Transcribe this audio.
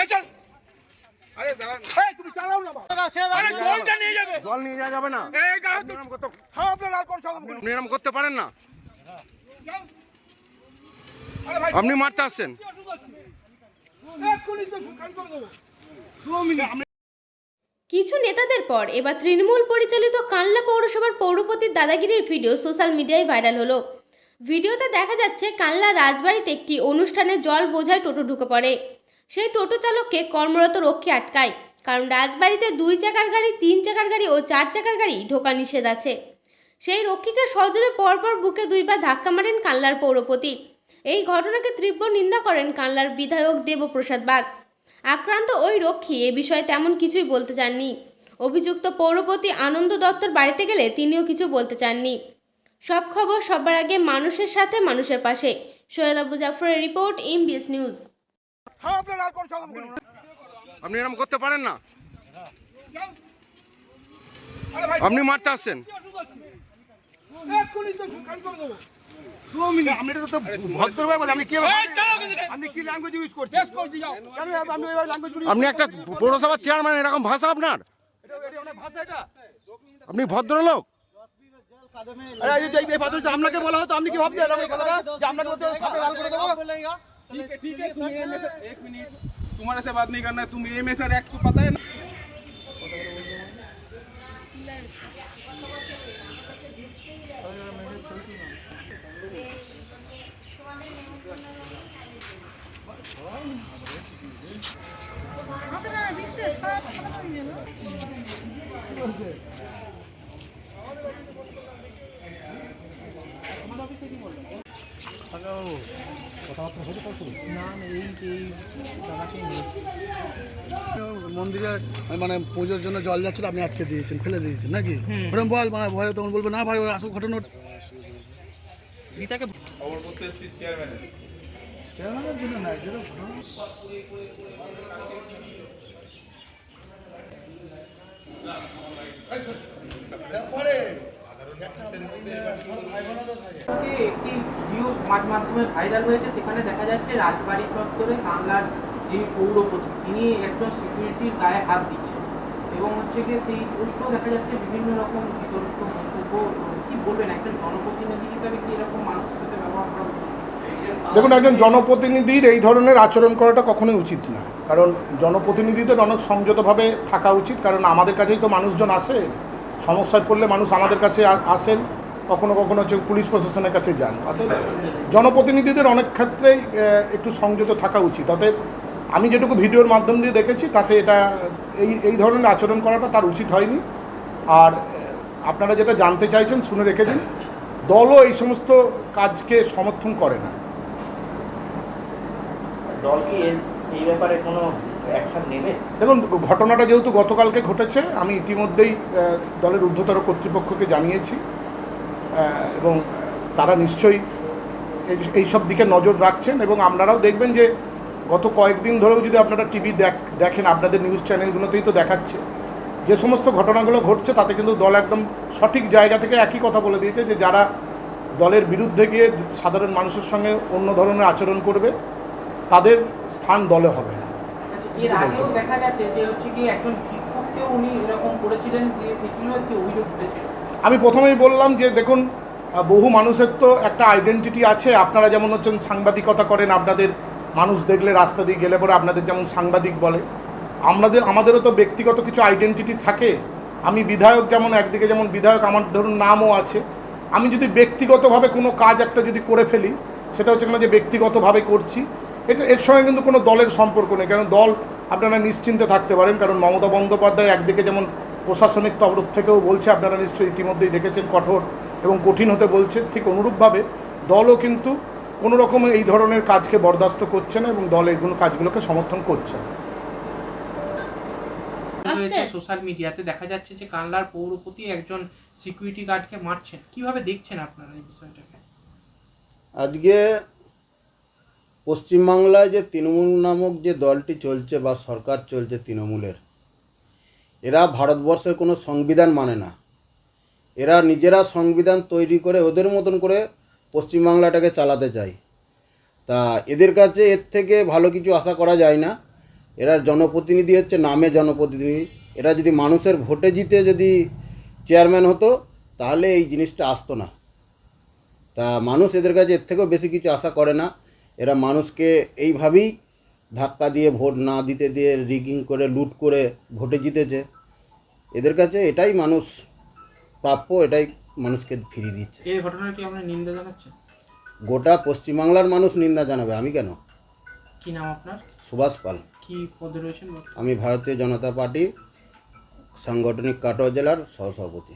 এই চল। আরে দাঁড়ান। তুমি চালাও না আরে জলটা নিয়ে যাবে। জল নিয়ে যাওয়া যাবে না। এই গায়ে তো হ্যাঁ আপনার লাল কোন সঙ্গে আপনি করতে পারেন না। আপনি মারতে আসছেন। কিছু নেতাদের পর এবার তৃণমূল পরিচালিত কানলা পৌরসভার পৌরপতির দাদাগিরির ভিডিও সোশ্যাল মিডিয়ায় ভাইরাল হলো। ভিডিওতে দেখা যাচ্ছে কানলা রাজবাড়িতে একটি অনুষ্ঠানে জল বোঝায় টোটো ঢুকে পড়ে। সেই টোটো চালককে কর্মরত রক্ষী আটকায়। কারণ রাজবাড়িতে দুই চাকার গাড়ি, তিন চাকার গাড়ি ও চার চাকার গাড়ি ঢোকা নিষেধ আছে। সেই রক্ষীকে সজোরে পরপর বুকে দুইবার ধাক্কা মারেন কানলার পৌরপতি। এই ঘটনাকে তীব্র নিন্দা করেন কানলার বিধায়ক দেবপ্রসাদ বাগ। আক্রান্ত ওই রক্ষী এ বিষয়ে তেমন কিছুই বলতে চাননি। অভিযুক্ত পৌরপতি আনন্দ দত্তর বাড়িতে গেলে তিনিও কিছু বলতে চাননি। সব খবর সবার আগে মানুষের সাথে মানুষের পাশে। সৈয়দ আবু জাফরের রিপোর্ট, এমবিএস নিউজ। আপনি এরকম করতে পারেন না। আপনি মারতে আসছেন। আপনি একটা পৌরসভার চেয়ারম্যান এরকম ভাষা আপনার? আপনি ভদ্রলোক? আপনাকে বলা হতো আপনি কি ভাবতেন কথাটা? আপনাকে ठीक है ठीक है तुम ये में से एक मिनट। तुम्हारे से बात नहीं करना है तुम ये में सर एक्ट को पता है ना। हेलो মন্দিরে মানে পুজোর জন্য জল যাচ্ছিল আপনি আটকে দিয়েছেন ফেলে দিয়েছেন নাকি? ওরকম বল মানে ভয় তখন বলব না ভাই আসল ঘটনা চেয়ারম্যানের জন্য না যেটা ভিডিও সমাজ মাধ্যমে ভাইরাল হয়েছে, সেখানে দেখা যাচ্ছে রাজবাড়ি চত্বরে কাংলার যিনি পৌরপতি, তিনি একজন সিকিউরিটির গায়ে হাত দিচ্ছেন। এবং হচ্ছে গিয়ে সেই পোস্টও দেখা যাচ্ছে বিভিন্ন রকম বিতর্কিত মন্তব্য কি বলবেন, একজন জনপ্রতিনিধি হিসাবে কি এরকম মানুষের সাথে ব্যবহার করা উচিত? দেখুন, একজন জনপ্রতিনিধির এই ধরনের আচরণ করাটা কখনোই উচিত না। কারণ জনপ্রতিনিধিদের অনেক সংযতভাবে থাকা উচিত, কারণ আমাদের কাছেই তো মানুষজন আসে। সমস্যায় পড়লে মানুষ আমাদের কাছে আসেন। কখনো কখনো হচ্ছে পুলিশ প্রশাসনের কাছে যান। অতএব জনপ্রতিনিধিদের অনেক ক্ষেত্রেই একটু সংযত থাকা উচিত। অতএব আমি যেটুকু ভিডিওর মাধ্যম দিয়ে দেখেছি তাতে এটা এই এই ধরনের আচরণ করাটা তার উচিত হয়নি। আর আপনারা যেটা জানতে চাইছেন শুনে রেখে দিন দলও এই সমস্ত কাজকে সমর্থন করে না। দল কি এই ব্যাপারে কোনো অ্যাকশন নেবে? দেখুন ঘটনাটা যেহেতু গতকালকে ঘটেছে আমি ইতিমধ্যেই দলের ঊর্ধ্বতর কর্তৃপক্ষকে জানিয়েছি। এবং তারা নিশ্চয়ই এই- এইসব দিকে নজর রাখছেন এবং আপনারাও দেখবেন যে গত কয়েকদিন ধরেও যদি আপনারা টিভি দেখ, দেখেন, আপনাদের নিউজ চ্যানেলগুলোতেই তো দেখাচ্ছে। যে সমস্ত ঘটনাগুলো ঘটছে, তাতে কিন্তু দল একদম সঠিক জায়গা থেকে একই কথা বলে দিয়েছে যে যারা দলের বিরুদ্ধে গিয়ে সাধারণ মানুষের সঙ্গে অন্য ধরনের আচরণ করবে, তাদের স্থান দলে হবে না। এর আগেও দেখা গেছে যে হচ্ছে কি একজন উনি এরকম করেছিলেন যে সেটিও একটি অভিযোগ উঠেছিল। আমি প্রথমেই বললাম যে দেখুন বহু মানুষের তো একটা আইডেন্টিটি আছে। আপনারা যেমন হচ্ছেন সাংবাদিকতা করেন, আপনাদের মানুষ দেখলে রাস্তা দিয়ে গেলে পরে আপনাদের যেমন সাংবাদিক বলে। আমাদের, আমাদেরও তো ব্যক্তিগত কিছু আইডেন্টিটি থাকে। আমি বিধায়ক যেমন, একদিকে যেমন বিধায়ক, আমার ধরুন নামও আছে। আমি যদি ব্যক্তিগতভাবে কোনো কাজ একটা যদি করে ফেলি, সেটা হচ্ছে কিনা যে ব্যক্তিগতভাবে করছি, এটা, এর সঙ্গে কিন্তু কোনো দলের সম্পর্ক নেই। কারণ দল আপনারা নিশ্চিন্তে থাকতে পারেন। কারণ মমতা বন্দ্যোপাধ্যায় একদিকে যেমন প্রশাসনিক তরফ থেকেও বলছে আপনারা নিশ্চয়ই ইতিমধ্যেই দেখেছেন কঠোর এবং কঠিন হতে বলছে ঠিক অনুরূপভাবে দলও কিন্তু কোনো রকম এই ধরনের কাজকে বরদাস্ত করছে না এবং দল এইগুলো কাজগুলোকে সমর্থন করছে না। হয়েছে সোশ্যাল মিডিয়াতে দেখা যাচ্ছে যে কানলার পৌরপতি একজন সিকিউরিটি গার্ডকে মারছেন। কীভাবে দেখছেন আপনারা এই বিষয়টাকে? আজকে পশ্চিমবাংলায় যে তৃণমূল নামক যে দলটি চলছে বা সরকার চলছে তৃণমূলের এরা ভারতবর্ষের কোনো সংবিধান মানে না। এরা নিজেরা সংবিধান তৈরি করে ওদের মতন করে পশ্চিমবাংলাটাকে চালাতে চায়। তা এদের কাছে এর থেকে ভালো কিছু আশা করা যায় না। এরা জনপ্রতিনিধি হচ্ছে নামে জনপ্রতিনিধি। এরা যদি মানুষের ভোটে জিতে যদি চেয়ারম্যান হতো, তাহলে এই জিনিসটা আসতো না। তা মানুষ এদের কাছে এর থেকেও বেশি কিছু আশা করে না। এরা মানুষকে এইভাবেই ধাক্কা দিয়ে ভোট না দিতে দিয়ে রিগিং করে লুট করে ভোটে জিতেছে। এদের কাছে এটাই মানুষ প্রাপ্য এটাই মানুষকে ফিরিয়ে দিচ্ছে। এই ঘটনার কি আপনার নিন্দা জানাচ্ছেন গোটা পশ্চিমবাংলার মানুষ নিন্দা জানাবে আমি কেন? কি নাম আপনার? সুভাষ পাল। কি পদে রয়েছেন? আমি ভারতীয় জনতা পার্টি সাংগঠনিক কাটোয়া জেলার সহসভাপতি।